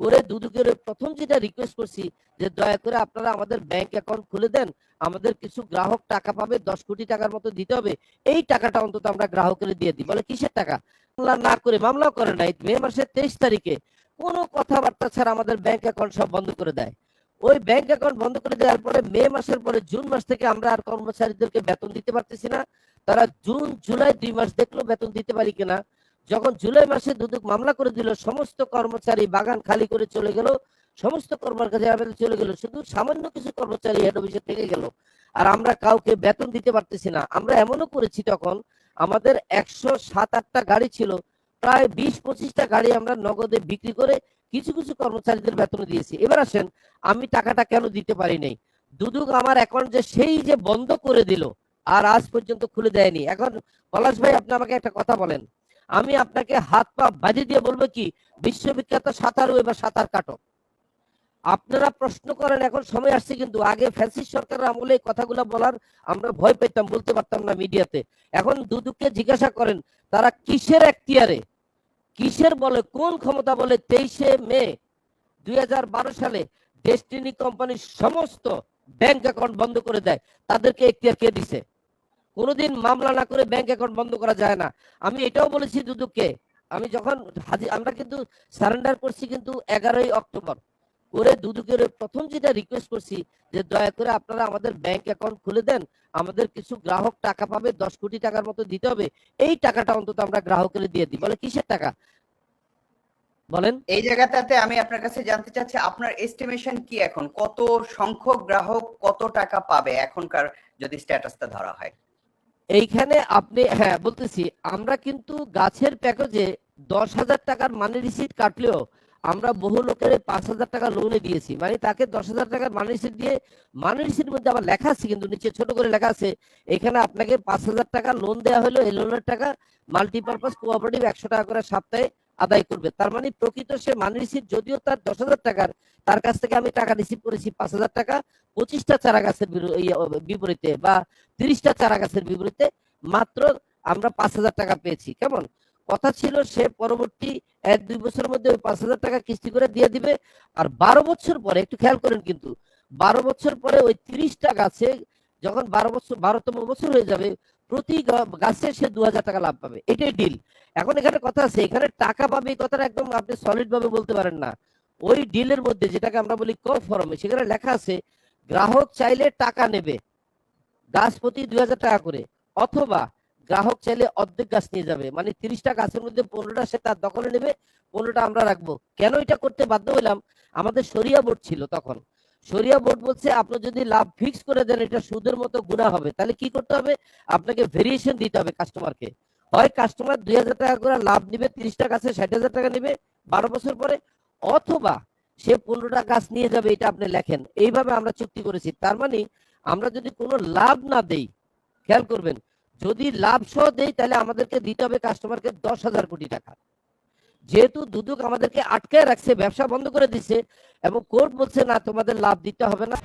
করে দুদুকের প্রথম যেটা রিকোয়েস্ট করছি, যে দয়া করে আপনারা আমাদের ব্যাংক অ্যাকাউন্ট খুলে দেন, আমাদের কিছু গ্রাহক টাকা পাবে, দশ কোটি টাকার মতো দিতে হবে, এই টাকাটা অন্তত আমরা গ্রাহকের দিয়ে দিই। বলে কিসের টাকা? মামলা না করে, মামলাও করে নাই, মে মাসের তেইশ তারিখে। কোনো কথাবার্তা ছাড়া আমাদের ব্যাংক অ্যাকাউন্ট সব বন্ধ করে দেয়। ওই ব্যাংক অ্যাকাউন্ট বন্ধ করে দেওয়ার পরে, মে মাসের পরে, জুন মাস থেকে আমরা আর কর্মচারীদেরকে বেতন দিতে পারতেছি না। তারা জুন, জুলাই, দুই মাস দেখল বেতন দিতে পারি কিনা। যখন জুলাই মাসে দুদক মামলা করে দিল, সমস্ত কর্মচারী বাগান খালি করে চলে গেল, সমস্ত কর্মচারী আমাদের চলে গেল, শুধু সামান্য কিছু কর্মচারী হেড অফিসে থেকে গেল। আর আমরা কাউকে বেতন দিতে পারতেছি না। আমরা এমনও করেছি তখন, আমাদের একশো সাত আটটা গাড়ি ছিল, প্রায় বিশ পঁচিশটা গাড়ি আমরা নগদে বিক্রি করে কিছু কিছু কর্মচারীদের বেতন দিয়েছি। এবার আসেন, আমি টাকাটা কেন দিতে পারি নাই? দুদুক আমার অ্যাকাউন্ট যে সেই যে বন্ধ করে দিল, আর আজ পর্যন্ত খুলে দেয়নি। এখন পলাশ ভাই, আপনি আমাকে একটা কথা বলেন। আমি আপনাকে হাত পা বাজি দিয়ে বলব কি, বিশ্ববিখ্যাত সাঁতারু এবার সাঁতার কাটো। আপনারা প্রশ্ন করেন, এখন সময় আসছে কিন্তু আগে ফ্যান্সিস সরকারের আমলে কথাগুলো বলার আমরা ভয় পেতাম বলতে পারতাম না মিডিয়াতে। এখন দুদুককে জিজ্ঞাসা করেন, তারা কিসের এখতিয়ারে? কিসের বলে? কোন ক্ষমতা বলে? তেইশে মে দুই হাজার বারো সালে ডেস্টিনি কোম্পানির সমস্ত ব্যাংক অ্যাকাউন্ট বন্ধ করে দেয়। তাদেরকে এখতিয়ার কে দিছে? কোনোদিন মামলা না করে ব্যাংক অ্যাকাউন্ট বন্ধ করা যায় না। আমি এটাও বলেছি দুদুককে আমি যখন হাজি আমরা কিন্তু সারেন্ডার করছি কিন্তু এগারোই অক্টোবর। করে দুদুকের প্রথম যেটা রিকোয়েস্ট করছি যে দয়া করে আপনারা আমাদের ব্যাংক অ্যাকাউন্ট খুলে দেন, আমাদের কিছু গ্রাহক টাকা পাবে, দশ কোটি টাকার মতো দিতে হবে, এই টাকাটা অন্তত আমরা গ্রাহকের দিয়ে দিই। বলে কিসের টাকা? বলেন। এই জায়গাটাতে আমি আপনার কাছে জানতে চাচ্ছি, আপনার এস্টিমেশন কি এখন? কত সংখ্যক গ্রাহক কত টাকা পাবে এখনকার যদি স্ট্যাটাসটা ধরা হয়? এইখানে আপনি হ্যাঁ বলতেছি, আমরা কিন্তু গাছের প্যাকেজে দশ হাজার টাকার মানি রিসিট কাটলেও আমরা বহু লোকের পাঁচ হাজার টাকা লোনে দিয়েছি। মানে তাকে দশ হাজার টাকার মানি রিসিট দিয়ে মানি রিসিট মধ্যে আবার লেখা আছে, কিন্তু নিচে ছোট করে লেখা আছে, এখানে আপনাকে পাঁচ হাজার টাকা লোন দেওয়া হলো, এই লোনের টাকা মাল্টিপারপাস কোঅপারেটিভ একশো টাকা করে সপ্তাহে আদায় করবে। তার মানে প্রকৃত সে মানি রিসিট যদিও তার দশ হাজার টাকার তার কাছ থেকে আমি টাকা রিসিভ করেছি পাঁচ হাজার টাকা পঁচিশটা চারা গাছের ইয়ে, বিপরীতে বা তিরিশটা চারা গাছের বিপরীতে মাত্র আমরা পাঁচ হাজার টাকা পেয়েছি। কেমন? কথা ছিল সে পরবর্তী এক দুই বছরের মধ্যে ওই পাঁচ হাজার টাকা কিস্তি করে দিয়ে দিবে। আর বারো বছর পরে একটু খেয়াল করেন কিন্তু বারো বছর পরে ওই তিরিশটা গাছে যখন বারো বছর বারোতম বছর হয়ে যাবে প্রতি গাছে সে দু হাজার টাকা লাভ পাবে। এটাই ডিল এখন এখানে কথা আছে, এখানে টাকা পাবে এই কথাটা একদম আপনি সলিড ভাবে বলতে পারেন না। ওই ডিলের মধ্যে যেটাকে আমরা বলি ক ফরমে সেখানে লেখা আছে, গ্রাহক চাইলে টাকা নেবে, গাছ প্রতি দুই হাজার টাকা করে, অথবা গ্রাহক চাইলে অর্ধেক গাছ নিয়ে যাবে। মানে তিরিশটা গাছের মধ্যে পনেরোটা সে তার দখলে নেবে, পনেরোটা আমরা রাখব। কেন এটা করতে বাধ্য হইলাম আমাদের সরিয়া বোর্ড ছিল তখন। সরিয়া বোর্ড বলছে আপনি যদি লাভ ফিক্স করে দেন, এটা সুদের মতো গুণা হবে। তাহলে কি করতে হবে? আপনাকে ভেরিয়েশন দিতে হবে কাস্টমারকে হয় কাস্টমার দুই হাজার টাকা করে লাভ নিবে তিরিশটা গাছে ষাট হাজার টাকা নিবে, বারো বছর পরে, অথবা সে পনেরোটা গাছ নিয়ে যাবে, এটা আপনি লেখেন। এইভাবে আমরা চুক্তি করেছি। তার মানে আমরা যদি কোনো লাভ না দেই, খেয়াল করবেন, যদি লাভ সহ দেই, তাহলে আমাদেরকে দিতে হবে কাস্টমারকে দশ হাজার কোটি টাকা। যেহেতু দুদক আমাদেরকে আটকে রাখছে, ব্যবসা বন্ধ করে দিছে এবং কোর্ট বলছে, না, তোমাদের লাভ দিতে হবে না।